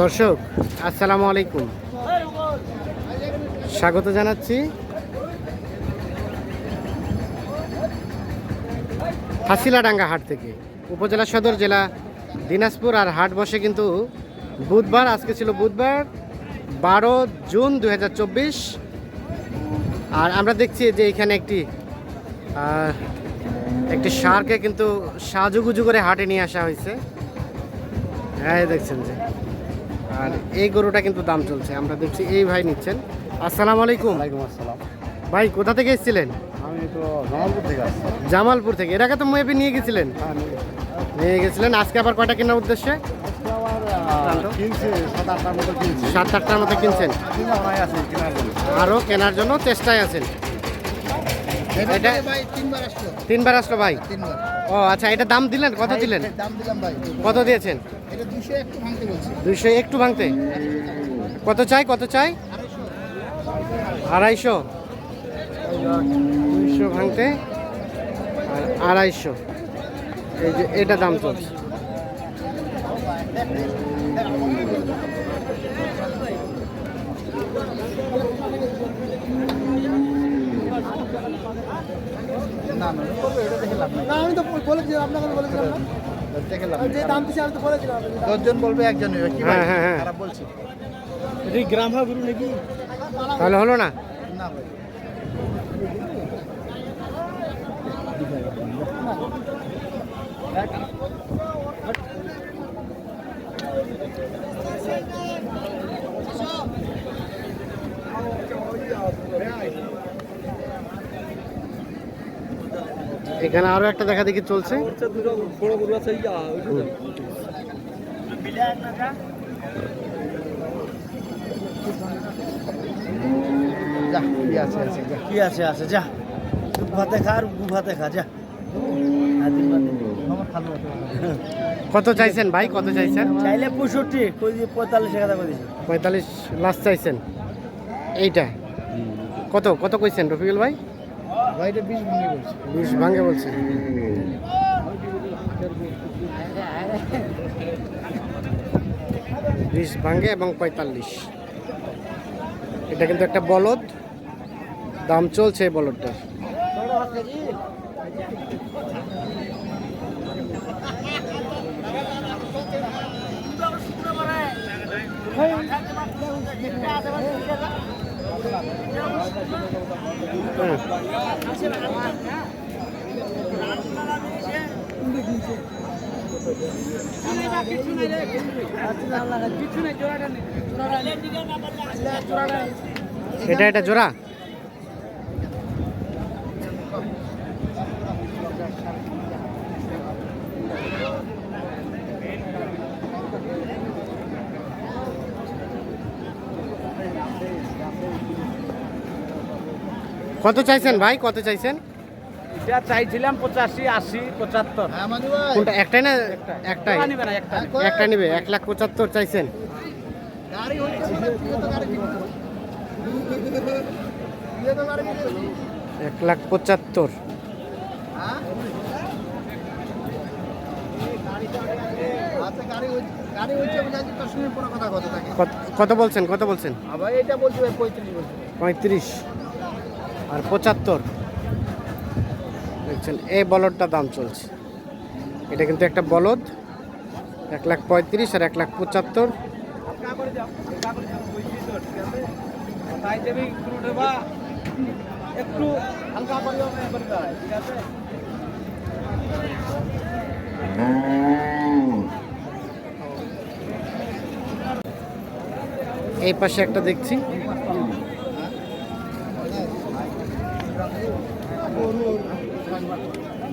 দর্শক, আসসালামু আলাইকুম। স্বাগত জানাচ্ছি। হাসিলাডাঙ্গা হাট থেকে। উপজেলা সদর জেলা দিনাজপুর আর হাট বসে কিন্তু বুধবার, আজকে ছিল বুধবার, বারো জুন দুহাজার চব্বিশ। আর আমরা দেখছি যে এখানে একটি একটি সারকে কিন্তু সাজুগুজু করে হাটে নিয়ে আসা হয়েছে। হ্যাঁ দেখছেন যে। আর এই গরুটা কিন্তু দাম চলছে আমরা দেখছি এই ভাই নিচ্ছেন। আসসালামু আলাইকুম। ওয়ালাইকুম আসসালাম। ভাই কোথা থেকে এসেছিলেন? আমি তো জামালপুর থেকে জামালপুর থেকে। এর আগে তো মেপে নিয়ে গেছিলেন? হ্যাঁ, নিয়ে গেছিলেন। আজকে আবার কয়টা কেনার উদ্দেশ্যে? সাত আটটার মতো কিনছেন? আরও কেনার জন্য চেষ্টায় আছেন। এটা ভাই তিনবার আসলো। তিনবার আসলো ভাই? তিনবার। ও আচ্ছা এটা দাম দিলেন? কত দিলেন? দাম দিলাম ভাই। কত দিয়েছেন? এটা দুশো একটু ভাঙতে বলছি। দুইশো একটু ভাঙতে? কত চাই? কত চাই? আড়াইশো। দুইশো ভাঙতে আর আড়াইশো। এই যে এটা দাম চলছে না না এটা দেখে লাভ নাই না আমি তো বলেছিলাম আপনাকে বলেছিলাম না। যে দাম দিচ্ছে আমি তো বলেছিলাম দশজন বলবে একজন কি হ্যাঁ, হ্যাঁ, হ্যাঁ। খারাপ বলছি। গ্রাম গুরু নাকি? তাহলে হলো না? না ভাই। এখানে আরও একটা দেখা দেখি চলছে। কি আছে আছে যা। কি আছে আছে যা। তুই ভাতে খা আর খা যা। কত চাইছেন ভাই? কত চাইছেন? চাইলে পঁয়ষট্টি পঁয়তাল্লিশ টাকা করে পঁয়তাল্লিশ লাস্ট চাইছেন। এইটা। কত কত কইছেন রফিকুল ভাই? ভাই এটা বিশ ভাঙে বলছি। বিশ ভাঙে বলছে। বিশ ভাঙে এবং পঁয়তাল্লিশ। এটা কিন্তু একটা বলদ। দাম চলছে এই বলদটার। হুম। এটা এটা জোড়া? কত চাইছেন ভাই? কত চাইছেন? এটা চাইছিলাম পঁচাশি আশি পঁচাত্তর। হ্যাঁ মানু ভাই। কোনটা একটাই না? একটাই। একটা একটা নিবে এক লাখ পঁচাত্তর চাইছেন। মানে এক লাখ পঁচাত্তর। হ্যাঁ? আচ্ছা কত- কত বলছেন? কত বলছেন? আবার এটা বলছি ভাই পঁয়ত্রিশ। আর পঁচাত্তর। দেখছেন, এই বলদটা দাম চলছে। এটা কিন্তু একটা বলদ, এক লাখ পঁয়ত্রিশ আর এক লাখ পঁচাত্তর। এই পাশে একটা দেখছি।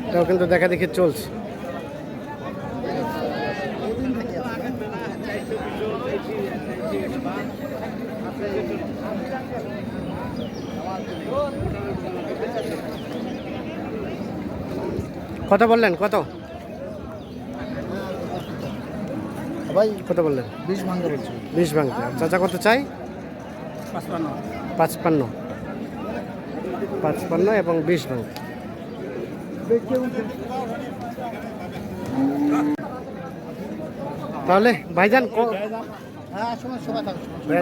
এটাও কিন্তু দেখা দেখি চলছে। কত বললেন? কত? ভাই কত বললেন? বিশ ভাঙ্গা বলছি। বিশ ভাঙতে। আর চাচা কত চাই? পাঁচপান্ন। পাঁচপান্ন। পাঁচপান্ন এবং বিশ ভাঙতে তাহলে, ভাইজান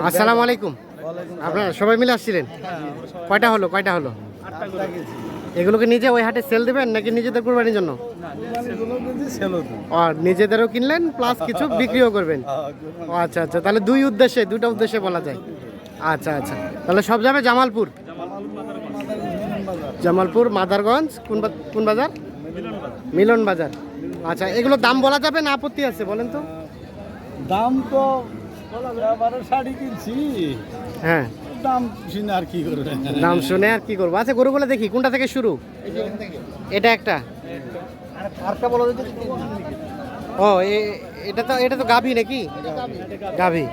আসসালামু আলাইকুম। আপনারা সবাই মিলে আসছিলেন? কয়টা হলো কয়টা হলো? এগুলোকে নিজে ওই হাটে সেল দেবেন নাকি নিজেদের কোরবানির জন্য? ও, নিজেদেরও কিনলেন প্লাস কিছু বিক্রিও করবেন? আচ্ছা আচ্ছা তাহলে দুই উদ্দেশ্যে দুটো উদ্দেশ্যে বলা যায়। আচ্ছা আচ্ছা তাহলে সব যাবে জামালপুর? জামালপুর মাদারগঞ্জ কোন কোন বাজার? মিলন বাজার। আচ্ছা এগুলোর দাম বলা যাবে না আপত্তি আছে বলেন তো। দাম তো শাড়ি কিনছি। হ্যাঁ। দাম শুনে আর কি করবে? দাম শুনে আর কি করব? আচ্ছা গরুগুলো দেখি কোনটা থেকে শুরু? এটা একটা। আরেকটা বলো যদি ও এ- এটা তো এটা তো গাভী নাকি? গাভী।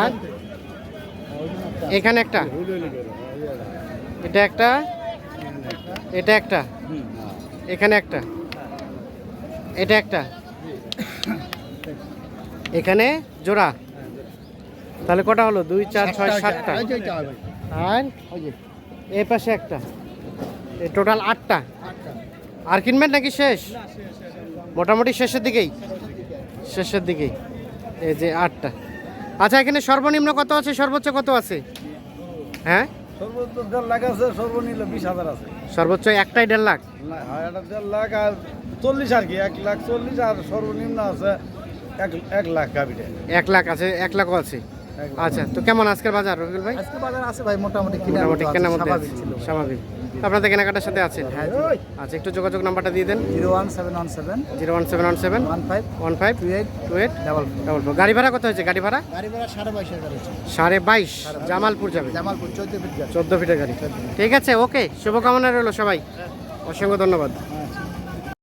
আর? এখানে একটা। এটা একটা। এটা একটা। এখানে একটা। এটা একটা। এখানে জোড়া। তাহলে কটা হলো? দুই চার ছয় সাতটা। যে আর যে। এই পাশে একটা। টোটাল আটটা। আর কিনবেন নাকি শেষ? মোটামুটি শেষের দিকেই। শেষের দিকেই। এই যে আটটা। আচ্ছা এখানে সর্বনিম্ন কত আছে? সর্বোচ্চ কত আছে? হ্যাঁ? সর্বোচ্চ দেড় লাখ আছে সর্বনিম্ন বিশ হাজার আছে। সর্বোচ্চ একটাই দেড় লাখ? একটা দেড় লাখ আর চল্লিশ আর কি এক লাখ চল্লিশ আর সর্বনিম্ন আছে এক এক লাখ গাভিটা এক লাখ আছে এক লাখও আছে। আচ্ছা তো কেমন আজকের বাজার রবিউল ভাই? আজকে বাজার আছে ভাই মোটামুটি কেনা মোটামুটি কেনার মধ্যে স্বাভাবিক। আপনাদের কেনাকাটার সাথে আছেন? হ্যাঁ আচ্ছা একটু যোগাযোগ নাম্বারটা দিয়ে দেন। Zero one seven one seven. Zero one seven one seven. One five. One five. Two eight. Two eight. Double double four. গাড়ি ভাড়া কত হয়েছে? গাড়ি ভাড়া? গাড়ি ভাড়া সাড়ে বাইশ। সাড়ে বাইশ। জামালপুর যাবে জামালপুর চোদ্দ ফিট চোদ্দ ফিটের গাড়ি। ঠিক আছে ওকে। শুভকামনা রইল সবাই। অসংখ্য ধন্যবাদ।